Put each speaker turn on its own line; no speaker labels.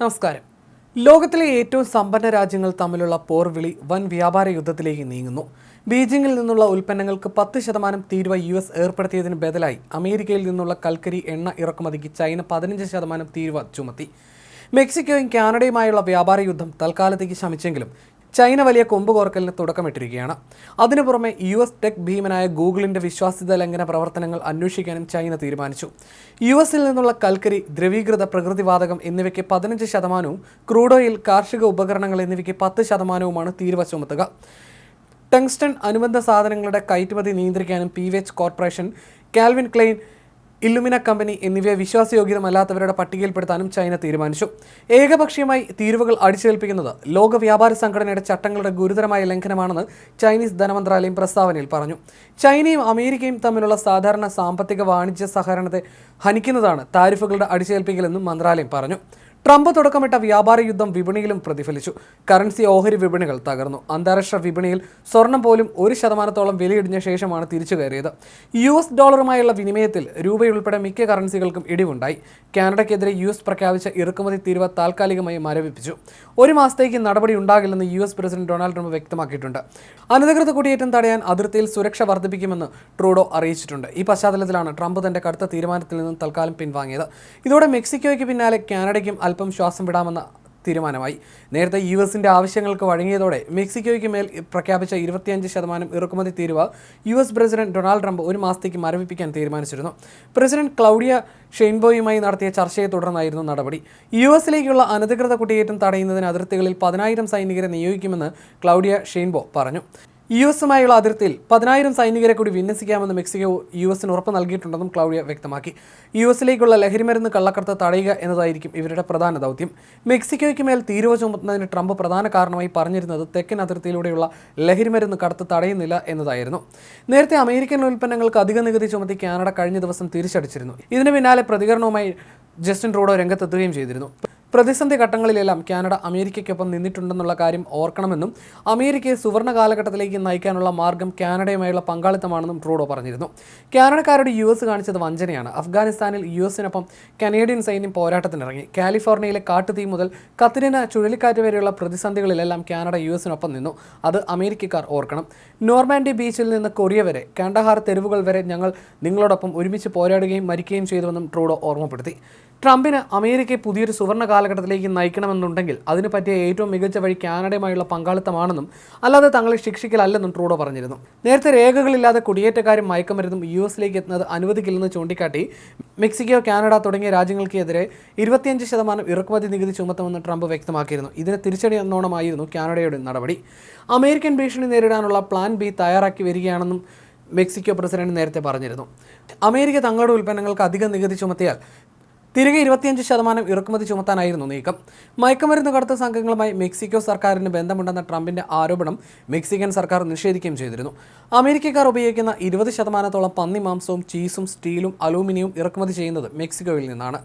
നമസ്കാരം. ലോകത്തിലെ ഏറ്റവും സമ്പന്ന രാജ്യങ്ങൾ തമ്മിലുള്ള പോർവിളി വൻ വ്യാപാര യുദ്ധത്തിലേക്ക് നീങ്ങുന്നു. ബീജിംഗിൽ നിന്നുള്ള ഉൽപ്പന്നങ്ങൾക്ക് പത്ത് ശതമാനം തീരുവ യു എസ് ഏർപ്പെടുത്തിയതിന് ബദലായി അമേരിക്കയിൽ നിന്നുള്ള കൽക്കരി എണ്ണ ഇറക്കുമതിക്ക് ചൈന പതിനഞ്ച് ശതമാനം തീരുവ ചുമത്തി. മെക്സിക്കോയും കാനഡയുമായുള്ള വ്യാപാര യുദ്ധം തൽക്കാലത്തേക്ക് ശമിച്ചെങ്കിലും ചൈന വലിയ കൊമ്പ് കോർക്കലിന് തുടക്കമിട്ടിരിക്കുകയാണ്. അതിനു പുറമെ യു എസ് ടെക് ഭീമനായ ഗൂഗിളിന്റെ വിശ്വാസ്യത ലംഘന പ്രവർത്തനങ്ങൾ അന്വേഷിക്കാനും ചൈന തീരുമാനിച്ചു. യു എസിൽ നിന്നുള്ള കൽക്കരി ദ്രവീകൃത പ്രകൃതിവാതകം എന്നിവയ്ക്ക് പതിനഞ്ച് ശതമാനവും ക്രൂഡ് ഓയിൽ കാർഷിക ഉപകരണങ്ങൾ എന്നിവയ്ക്ക് പത്ത് ശതമാനവുമാണ് തീരുവ ചുമത്തുക. ടങ്സ്റ്റൺ അനുബന്ധ സാധനങ്ങളുടെ കയറ്റുമതി നിയന്ത്രിക്കാനും P corporation Calvin Klein Illumina company എന്നിവയെ വിശ്വാസയോഗ്യമല്ലാത്തവരുടെ പട്ടികയിൽപ്പെടുത്താനും ചൈന തീരുമാനിച്ചു. ഏകപക്ഷീയമായി തീരുവകൾ അടിച്ചേൽപ്പിക്കുന്നത് ലോക വ്യാപാര സംഘടനയുടെ ചട്ടങ്ങളുടെ ഗുരുതരമായ ലംഘനമാണെന്ന് ചൈനീസ് ധനമന്ത്രാലയം പ്രസ്താവനയിൽ പറഞ്ഞു. ചൈനയും അമേരിക്കയും തമ്മിലുള്ള സാധാരണ സാമ്പത്തിക വാണിജ്യ സഹകരണത്തെ ഹനിക്കുന്നതാണ് താരിഫുകളുടെ അടിച്ചേൽപ്പിക്കലെന്നും മന്ത്രാലയം പറഞ്ഞു. ട്രംപ് തുടക്കമിട്ട വ്യാപാര യുദ്ധം വിപണിയിലും പ്രതിഫലിച്ചു. കറൻസി ഓഹരി വിപണികൾ തകർന്നു. അന്താരാഷ്ട്ര വിപണിയിൽ സ്വർണം പോലും ഒരു ശതമാനത്തോളം വിലയിടിഞ്ഞ ശേഷമാണ് തിരിച്ചു കയറിയത്. യു എസ് ഡോളറുമായുള്ള വിനിമയത്തിൽ രൂപയുൾപ്പെടെ മിക്ക കറൻസികൾക്കും ഇടിവുണ്ടായി. കാനഡയ്ക്കെതിരെ യു എസ് പ്രഖ്യാപിച്ച ഇറക്കുമതി തീരുവ താൽക്കാലികമായി മരവിപ്പിച്ചു. ഒരു മാസത്തേക്ക് നടപടി ഉണ്ടാകില്ലെന്ന് U S president Donald Trump വ്യക്തമാക്കിയിട്ടുണ്ട്. അനധികൃത കുടിയേറ്റം തടയാൻ അതിർത്തിയിൽ സുരക്ഷ വർദ്ധിപ്പിക്കുമെന്ന് ട്രൂഡോ അറിയിച്ചിട്ടുണ്ട്. ഈ പശ്ചാത്തലത്തിലാണ് ട്രംപ് തന്റെ കടുത്ത തീരുമാനത്തിൽ നിന്നും തൽക്കാലം പിൻവാങ്ങിയത്. ഇതോടെ മെക്സിക്കോയ്ക്ക് പിന്നാലെ കാനഡയ്ക്കും അല്പം ശ്വാസം വിടാമെന്ന തീരുമാനമായി. നേരത്തെ യു എസിന്റെ ആവശ്യങ്ങൾക്ക് വഴങ്ങിയതോടെ മെക്സിക്കോയ്ക്ക് മേൽ പ്രഖ്യാപിച്ച ഇരുപത്തിയഞ്ച് ശതമാനം ഇറക്കുമതി തീരുവ U S president Donald Trump ഒരു മാസത്തേക്ക് മരവിപ്പിക്കാൻ തീരുമാനിച്ചിരുന്നു. പ്രസിഡന്റ് ക്ലൗഡിയ ഷെയ്ൻബോയുമായി നടത്തിയ ചർച്ചയെ തുടർന്നായിരുന്നു നടപടി. യു എസിലേക്കുള്ള അനധികൃത കുടിയേറ്റം തടയുന്നതിന് അതിർത്തികളിൽ പതിനായിരം സൈനികരെ നിയോഗിക്കുമെന്ന് ക്ലൗഡിയ ഷെയ്ൻബോ പറഞ്ഞു. യു എസുമായുള്ള അതിർത്തിയിൽ പതിനായിരം സൈനികരെ കൂടി വിന്യസിക്കാമെന്ന് മെക്സിക്കോ യു എസിന് ഉറപ്പ് നൽകിയിട്ടുണ്ടെന്നും ക്ലൗഡിയ വ്യക്തമാക്കി. യു എസിലേക്കുള്ള ലഹരിമരുന്ന് കള്ളക്കടത്ത് തടയുക എന്നതായിരിക്കും ഇവരുടെ പ്രധാന ദൗത്യം. മെക്സിക്കോയ്ക്ക് മേൽ തീരുവ ചുമത്തുന്നതിന് ട്രംപ് പ്രധാന കാരണമായി പറഞ്ഞിരുന്നത് തെക്കൻ അതിർത്തിയിലൂടെയുള്ള ലഹരിമരുന്ന് കടത്ത് തടയുന്നില്ല എന്നതായിരുന്നു. നേരത്തെ അമേരിക്കൻ ഉൽപ്പന്നങ്ങൾക്ക് അധിക നികുതി ചുമത്തി കാനഡ കഴിഞ്ഞ ദിവസം തിരിച്ചടിച്ചിരുന്നു. ഇതിന് പിന്നാലെ പ്രതികരണവുമായി ജസ്റ്റിൻ ട്രൂഡോ രംഗത്തെത്തുകയും ചെയ്തിരുന്നു. പ്രതിസന്ധി ഘട്ടങ്ങളിലെല്ലാം കാനഡ അമേരിക്കയ്ക്കൊപ്പം നിന്നിട്ടുണ്ടെന്നുള്ള കാര്യം ഓർക്കണമെന്നും അമേരിക്കയെ സുവർണ കാലഘട്ടത്തിലേക്ക് നയിക്കാനുള്ള മാർഗം കാനഡയുമായുള്ള പങ്കാളിത്തമാണെന്നും ട്രൂഡോ പറഞ്ഞിരുന്നു. കാനഡക്കാരുടെ യു എസ് കാണിച്ചത് വഞ്ചനയാണ്. അഫ്ഗാനിസ്ഥാനിൽ യു എസിനൊപ്പം കനേഡിയൻ സൈന്യം പോരാട്ടത്തിനിറങ്ങി. കാലിഫോർണിയയിലെ കാട്ടുതീ മുതൽ കത്തിരിന ചുഴലിക്കാറ്റ് വരെയുള്ള പ്രതിസന്ധികളിലെല്ലാം കാനഡ യു എസിനൊപ്പം നിന്നു. അത് അമേരിക്കക്കാർ ഓർക്കണം. നോർമാൻഡി ബീച്ചിൽ നിന്ന് കൊറിയ വരെ കാണ്ടഹാർ തെരുവുകൾ വരെ ഞങ്ങൾ നിങ്ങളോടൊപ്പം ഒരുമിച്ച് പോരാടുകയും മരിക്കുകയും ചെയ്തുവെന്നും ട്രൂഡോ ഓർമ്മപ്പെടുത്തി. ട്രംപിന് അമേരിക്കയെ പുതിയൊരു സുവർണ കാലഘട്ടത്തിലേക്ക് നയിക്കണമെന്നുണ്ടെങ്കിൽ അതിന് പറ്റിയ ഏറ്റവും മികച്ച വഴി കാനഡയുമായുള്ള പങ്കാളിത്തമാണെന്നും അല്ലാതെ തങ്ങളെ ശിക്ഷിക്കലല്ലെന്നും ട്രൂഡോ പറഞ്ഞിരുന്നു. നേരത്തെ രേഖകളില്ലാതെ കുടിയേറ്റക്കാരും മയക്കുമരുന്നും യു എസിലേക്ക് എത്തുന്നത് അനുവദിക്കില്ലെന്ന് ചൂണ്ടിക്കാട്ടി മെക്സിക്കോ കാനഡ തുടങ്ങിയ രാജ്യങ്ങൾക്കെതിരെ ഇരുപത്തിയഞ്ച് ശതമാനം ഇറക്കുമതി നികുതി ചുമത്തുമെന്ന് ട്രംപ് വ്യക്തമാക്കിയിരുന്നു. ഇതിന് തിരിച്ചടി എന്നോണമായിരുന്നു കാനഡയുടെ നടപടി. അമേരിക്കൻ ഭീഷണി നേരിടാനുള്ള പ്ലാൻ ബി തയ്യാറാക്കി വരികയാണെന്നും മെക്സിക്കോ പ്രസിഡന്റ് നേരത്തെ പറഞ്ഞിരുന്നു. അമേരിക്ക തങ്ങളുടെ ഉൽപ്പന്നങ്ങൾക്ക് അധിക നികുതി ചുമത്തിയാൽ തിരികെ ഇരുപത്തിയഞ്ച് ശതമാനം ഇറക്കുമതി ചുമത്താനായിരുന്നു നീക്കം. മയക്കുമരുന്ന് കടത്ത സംഘങ്ങളുമായി മെക്സിക്കോ സർക്കാരിന് ബന്ധമുണ്ടെന്ന ട്രംപിന്റെ ആരോപണം മെക്സിക്കൻ സർക്കാർ നിഷേധിക്കുകയും ചെയ്തിരുന്നു. അമേരിക്കക്കാർ ഉപയോഗിക്കുന്ന ഇരുപത് ശതമാനത്തോളം പന്നി മാംസവും ചീസും സ്റ്റീലും അലൂമിനിയവും ഇറക്കുമതി ചെയ്യുന്നത് മെക്സിക്കോയിൽ നിന്നാണ്.